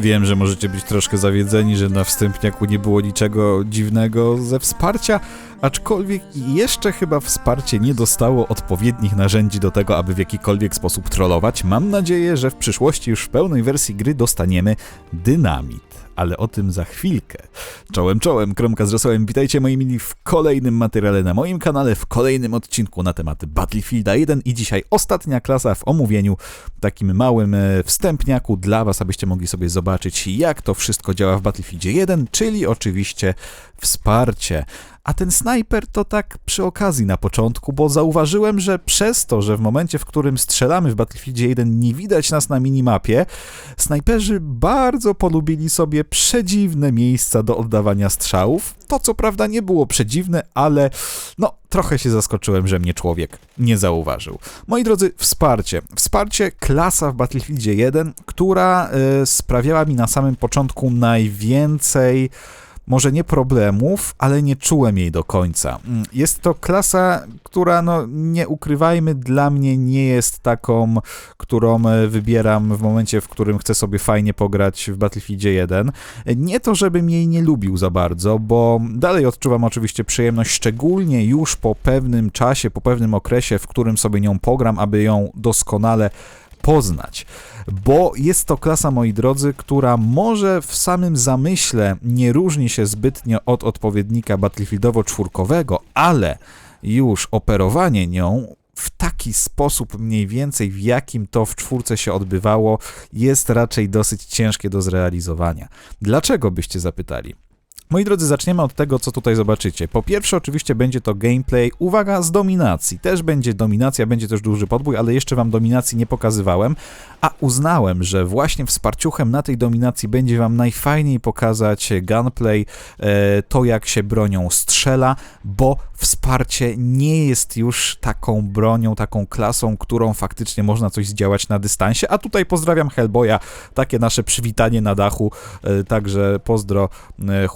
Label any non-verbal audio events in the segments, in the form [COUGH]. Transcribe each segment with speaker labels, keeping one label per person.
Speaker 1: Wiem, że możecie być troszkę zawiedzeni, że na wstępniaku nie było niczego dziwnego ze wsparcia, aczkolwiek jeszcze chyba wsparcie nie dostało odpowiednich narzędzi do tego, aby w jakikolwiek sposób trollować. Mam nadzieję, że w przyszłości już w pełnej wersji gry dostaniemy dynamit. Ale o tym za chwilkę. Czołem, czołem, Kromka z Rosołem. Witajcie moi mili w kolejnym materiale na moim kanale, w kolejnym odcinku na temat Battlefielda 1 i dzisiaj ostatnia klasa w omówieniu, takim małym e, wstępniaku dla was, abyście mogli sobie zobaczyć jak to wszystko działa w Battlefieldzie 1, czyli oczywiście wsparcie. A ten snajper to tak przy okazji na początku, bo zauważyłem, że przez to, że w momencie, w którym strzelamy w Battlefieldzie 1 nie widać nas na minimapie, snajperzy bardzo polubili sobie przedziwne miejsca do oddawania strzałów. To co prawda nie było przedziwne, ale no trochę się zaskoczyłem, że mnie człowiek nie zauważył. Moi drodzy, wsparcie. Wsparcie klasa w Battlefieldzie 1, która y, sprawiała mi na samym początku najwięcej może nie problemów, ale nie czułem jej do końca. Mm, Jest to klasa, która, no nie ukrywajmy, dla mnie nie jest taką, którą e, wybieram w momencie, w którym chcę sobie fajnie pograć w Battlefieldzie 1. Nie to, żebym jej nie lubił za bardzo, bo dalej odczuwam oczywiście przyjemność, szczególnie już po pewnym czasie, po pewnym okresie, w którym sobie nią pogram, aby ją doskonale poznać. Bo jest to klasa, moi drodzy, która może w samym zamyśle nie różni się zbytnio od odpowiednika Battlefieldowo-czwórkowego, ale już operowanie nią w taki sposób mniej więcej, w jakim to w czwórce się odbywało, jest raczej dosyć ciężkie do zrealizowania. Dlaczego byście zapytali? Moi drodzy, zaczniemy od tego, co tutaj zobaczycie. Po pierwsze, oczywiście będzie to gameplay, uwaga, z dominacji. Też będzie dominacja, będzie też duży podbój, ale jeszcze wam dominacji nie pokazywałem, a uznałem, że właśnie wsparciuchem na tej dominacji będzie wam najfajniej pokazać gunplay, e, to jak się bronią strzela, bo wsparcie nie jest już taką bronią, taką klasą, którą faktycznie można coś zdziałać na dystansie, a tutaj pozdrawiam Hellboya, takie nasze przywitanie na dachu, e, także pozdro e,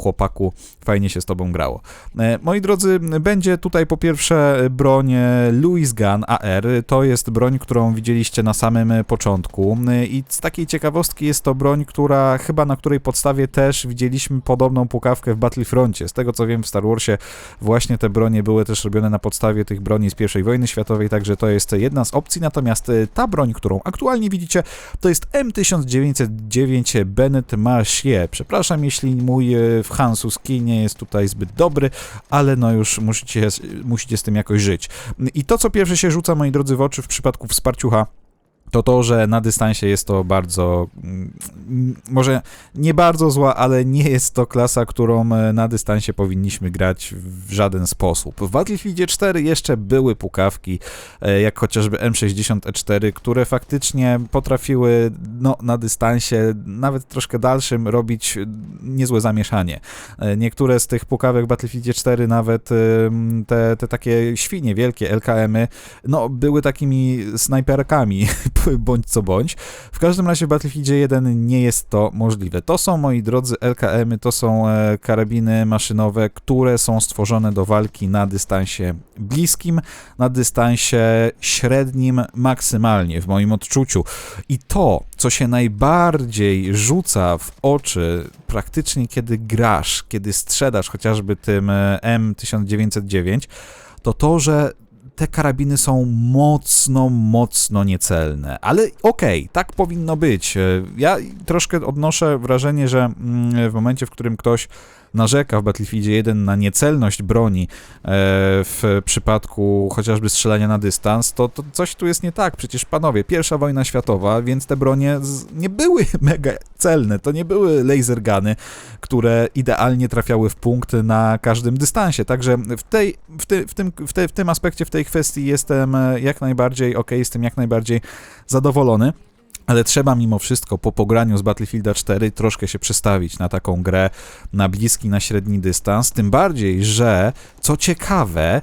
Speaker 1: fajnie się z tobą grało. E, Moi drodzy, będzie tutaj po pierwsze broń Louis Gun AR, to jest broń, którą widzieliście na samym początku E, i z takiej ciekawostki jest to broń, która chyba na której podstawie też widzieliśmy podobną pukawkę w Battlefroncie. Z tego co wiem w Star Warsie właśnie te bronie były też robione na podstawie tych broni z I wojny światowej, także to jest jedna z opcji, natomiast e, ta broń, którą aktualnie widzicie, to jest M1909 Bennett Marchier. Przepraszam, jeśli mój e, francuski nie jest tutaj zbyt dobry, ale no już musicie, musicie z tym jakoś żyć. I to, co pierwsze się rzuca, moi drodzy, w oczy w przypadku wsparciucha, to to, że na dystansie jest to bardzo, mm, może nie bardzo zła, ale nie jest to klasa, którą e, na dystansie powinniśmy grać w żaden sposób. W Battlefieldzie 4 jeszcze były pukawki, e, jak chociażby M60E4, które faktycznie potrafiły no, na dystansie, nawet troszkę dalszym, robić niezłe zamieszanie. E, Niektóre z tych pukawek w Battlefieldzie 4, nawet te, te takie świnie wielkie, LKM-y, no, były takimi snajperkami, [LAUGHS] bądź co bądź. W każdym razie w Battlefieldzie 1 nie jest to możliwe. To są, moi drodzy, LKM-y, to są e, karabiny maszynowe, które są stworzone do walki na dystansie bliskim, na dystansie średnim maksymalnie, w moim odczuciu. I to, co się najbardziej rzuca w oczy praktycznie kiedy grasz, kiedy strzelasz chociażby tym e, M1909, to to, że te karabiny są mocno, mocno niecelne. Ale okej, tak powinno być. E, Ja troszkę odnoszę wrażenie, że mm, w momencie, w którym ktoś narzeka w Battlefieldzie 1 na niecelność broni e, w przypadku chociażby strzelania na dystans, to, to coś tu jest nie tak. Przecież panowie, pierwsza wojna światowa, więc te bronie nie były [LAUGHS] mega celne. To nie były laser guny, które idealnie trafiały w punkt na każdym dystansie. Także w, tej, w, ty, w, tym, w, te, w tym aspekcie, w tej kwestii jestem e, jak najbardziej ok, jestem jak najbardziej zadowolony. Ale trzeba mimo wszystko po pograniu z Battlefielda 4 troszkę się przestawić na taką grę na bliski, na średni dystans. Tym bardziej, że co ciekawe,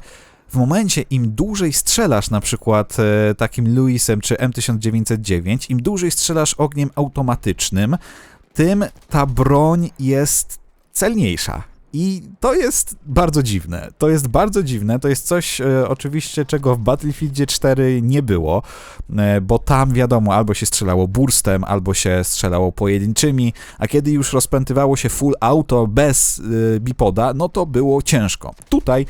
Speaker 1: w momencie im dłużej strzelasz na przykład e, takim Lewisem czy M1909, im dłużej strzelasz ogniem automatycznym, tym ta broń jest celniejsza. I to jest bardzo dziwne. To jest bardzo dziwne. To jest coś e, oczywiście, czego w Battlefieldzie 4 nie było, e, bo tam wiadomo, albo się strzelało burstem, albo się strzelało pojedynczymi, a kiedy już rozpętywało się full auto bez e, bipoda, no to było ciężko. Tutaj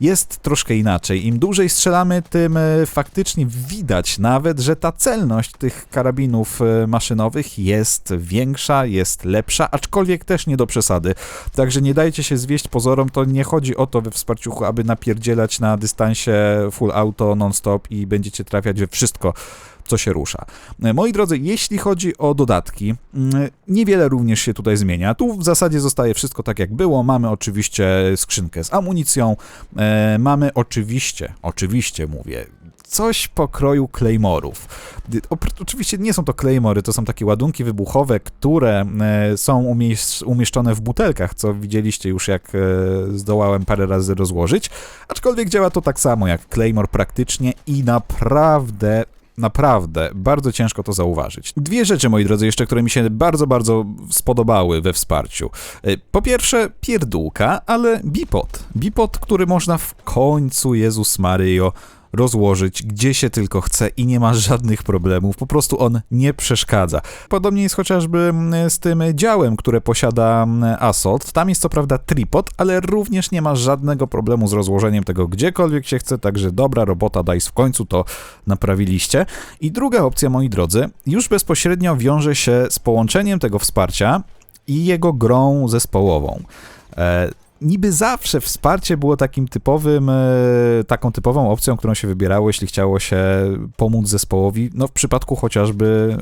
Speaker 1: jest troszkę inaczej. Im dłużej strzelamy, tym e, faktycznie widać nawet, że ta celność tych karabinów e, maszynowych jest większa, jest lepsza, aczkolwiek też nie do przesady. Także nie dajcie się zwieść pozorom, to nie chodzi o to we wsparciuchu, aby napierdzielać na dystansie full auto non-stop i będziecie trafiać we wszystko co się rusza. E, Moi drodzy, jeśli chodzi o dodatki, niewiele również się tutaj zmienia. Tu w zasadzie zostaje wszystko tak jak było. Mamy oczywiście skrzynkę z amunicją, e, mamy oczywiście, oczywiście mówię, coś pokroju opr- Oczywiście nie są to Claymory, to są takie ładunki wybuchowe, które e, są umiesz- umieszczone w butelkach, co widzieliście już jak zdołałem parę razy rozłożyć, aczkolwiek działa to tak samo jak Claymore praktycznie i naprawdę Naprawdę, bardzo ciężko to zauważyć. Dwie rzeczy, moi drodzy, jeszcze, które mi się bardzo, bardzo spodobały we wsparciu. Y, Po pierwsze, pierdółka, ale bipod. Bipod, który można w końcu, Jezus Maryjo, rozłożyć gdzie się tylko chce i nie ma żadnych problemów, po prostu on nie przeszkadza. Podobnie jest chociażby mm, z tym działem, które posiada mm, Assault. Tam jest co prawda tripod, ale również nie ma żadnego problemu z rozłożeniem tego gdziekolwiek się chce, także dobra robota, DICE w końcu to naprawiliście. I druga opcja, moi drodzy, już bezpośrednio wiąże się z połączeniem tego wsparcia i jego grą zespołową. Niby zawsze wsparcie było takim typowym, e, taką typową opcją, którą się wybierało, jeśli chciało się pomóc zespołowi, no w przypadku chociażby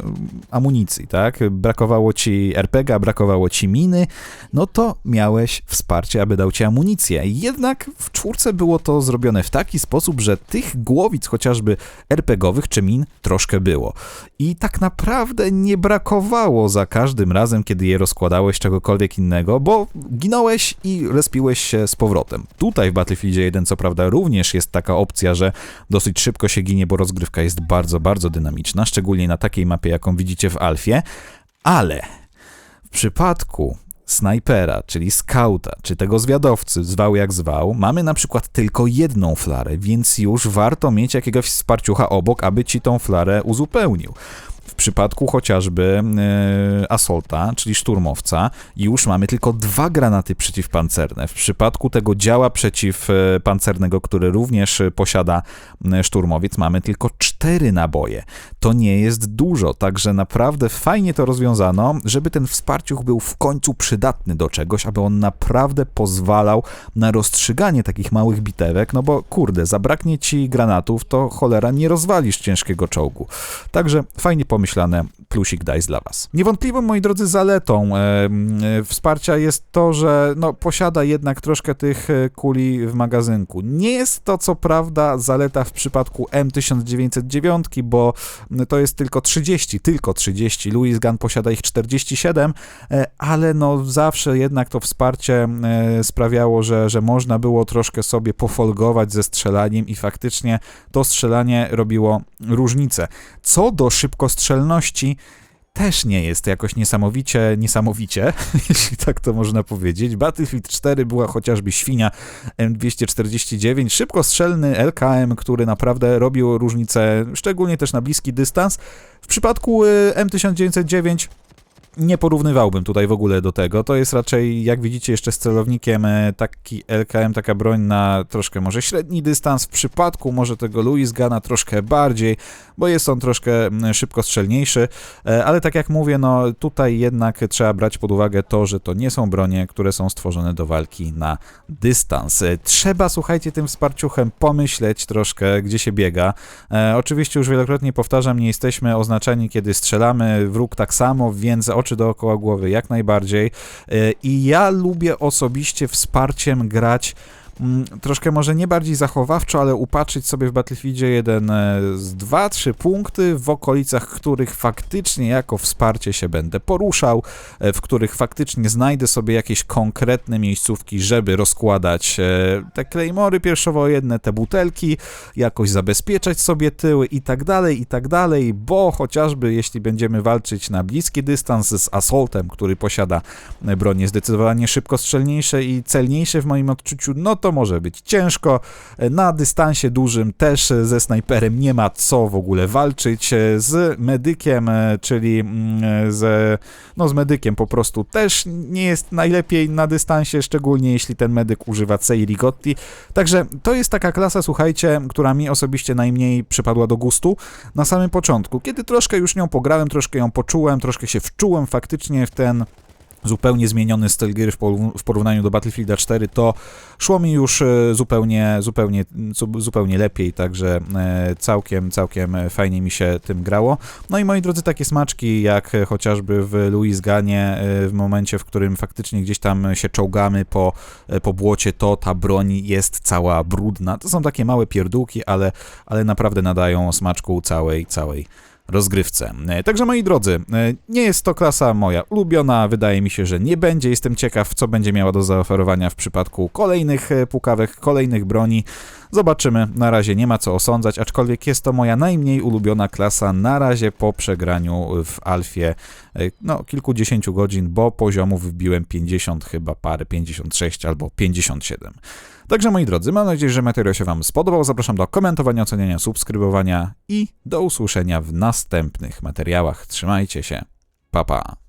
Speaker 1: amunicji, tak? Brakowało ci RPG, brakowało ci miny, no to miałeś wsparcie, aby dał ci amunicję. Jednak w czwórce było to zrobione w taki sposób, że tych głowic chociażby RPGowych czy min troszkę było. I tak naprawdę nie brakowało za każdym razem, kiedy je rozkładałeś czegokolwiek innego, bo ginąłeś i respiłeś się z powrotem. Tutaj w Battlefieldzie 1 co prawda również jest taka opcja, że dosyć szybko się ginie, bo rozgrywka jest bardzo, bardzo dynamiczna, szczególnie na takiej mapie, jaką widzicie w Alfie, ale w przypadku snajpera, czyli skauta, czy tego zwiadowcy, zwał jak zwał, mamy na przykład tylko jedną flarę, więc już warto mieć jakiegoś wsparciucha obok, aby ci tą flarę uzupełnił. Przypadku chociażby e, Assaulta, czyli szturmowca, już mamy tylko dwa granaty przeciwpancerne. W przypadku tego działa przeciwpancernego, który również posiada e, szturmowiec, mamy tylko cztery naboje. To nie jest dużo, także naprawdę fajnie to rozwiązano, żeby ten wsparciuch był w końcu przydatny do czegoś, aby on naprawdę pozwalał na rozstrzyganie takich małych bitewek, no bo kurde, zabraknie ci granatów, to cholera nie rozwalisz ciężkiego czołgu. Także fajnie plusik dice dla was. Niewątpliwą, moi drodzy, zaletą e, wsparcia jest to, że no, posiada jednak troszkę tych e, kuli w magazynku. Nie jest to co prawda zaleta w przypadku M1909, bo to jest tylko 30, tylko 30. Louis Gun posiada ich 47, e, ale no zawsze jednak to wsparcie e, sprawiało, że, że można było troszkę sobie pofolgować ze strzelaniem i faktycznie to strzelanie robiło różnicę. Co do szybkostrzelności, też nie jest jakoś niesamowicie, niesamowicie, [LAUGHS] jeśli tak to można powiedzieć. Battlefield 4 była chociażby świnia M249, szybkostrzelny LKM, który naprawdę robił różnicę, szczególnie też na bliski dystans. W przypadku y, M1909 nie porównywałbym tutaj w ogóle do tego. To jest raczej, jak widzicie, jeszcze z celownikiem e, taki LKM, taka broń na troszkę może średni dystans. W przypadku może tego Louis Gana troszkę bardziej, bo jest on troszkę szybkostrzelniejszy, e, ale tak jak mówię, no tutaj jednak trzeba brać pod uwagę to, że to nie są bronie, które są stworzone do walki na dystans. E, Trzeba, słuchajcie, tym wsparciuchem pomyśleć troszkę, gdzie się biega. Oczywiście już wielokrotnie powtarzam, nie jesteśmy oznaczeni, kiedy strzelamy, wróg tak samo, więc oczy dookoła głowy jak najbardziej. E, I ja lubię osobiście wsparciem grać troszkę może nie bardziej zachowawczo, ale upatrzyć sobie w Battlefieldzie jeden e, z dwa, trzy punkty, w okolicach których faktycznie jako wsparcie się będę poruszał, e, w których faktycznie znajdę sobie jakieś konkretne miejscówki, żeby rozkładać e, te klejmory pierwszowojenne, te butelki, jakoś zabezpieczać sobie tyły i tak dalej, i tak dalej, bo chociażby jeśli będziemy walczyć na bliski dystans z Assaultem, który posiada bronie zdecydowanie szybkostrzelniejsze i celniejsze w moim odczuciu, no to może być ciężko. Na dystansie dużym też ze snajperem nie ma co w ogóle walczyć. Z medykiem, czyli mm, z, no z medykiem po prostu też nie jest najlepiej na dystansie, szczególnie jeśli ten medyk używa Sei Rigotti. Także to jest taka klasa, słuchajcie, która mi osobiście najmniej przypadła do gustu na samym początku. Kiedy troszkę już nią pograłem, troszkę ją poczułem, troszkę się wczułem faktycznie w ten zupełnie zmieniony styl gry w porów- w porównaniu do Battlefielda 4, to szło mi już e, zupełnie, zupełnie, zu- zupełnie lepiej, także e, całkiem, całkiem fajnie mi się tym grało. No i moi drodzy, takie smaczki jak chociażby w Louis Ganie, e, w momencie, w którym faktycznie gdzieś tam się czołgamy po, po błocie, to ta broń jest cała brudna. To są takie małe pierdółki, ale, ale naprawdę nadają smaczku całej, całej rozgrywce. E, Także moi drodzy, e, nie jest to klasa moja ulubiona, wydaje mi się, że nie będzie. Jestem ciekaw, co będzie miała do zaoferowania w przypadku kolejnych e, pukawek, kolejnych broni. Zobaczymy, na razie nie ma co osądzać, aczkolwiek jest to moja najmniej ulubiona klasa na razie po przegraniu w Alfie e, no, kilkudziesięciu godzin, bo poziomów wbiłem 50 chyba parę, 56 albo 57. Także moi drodzy, mam nadzieję, że materiał się Wam spodobał. Zapraszam do komentowania, oceniania, subskrybowania i do usłyszenia w następnych materiałach. Trzymajcie się. Pa pa.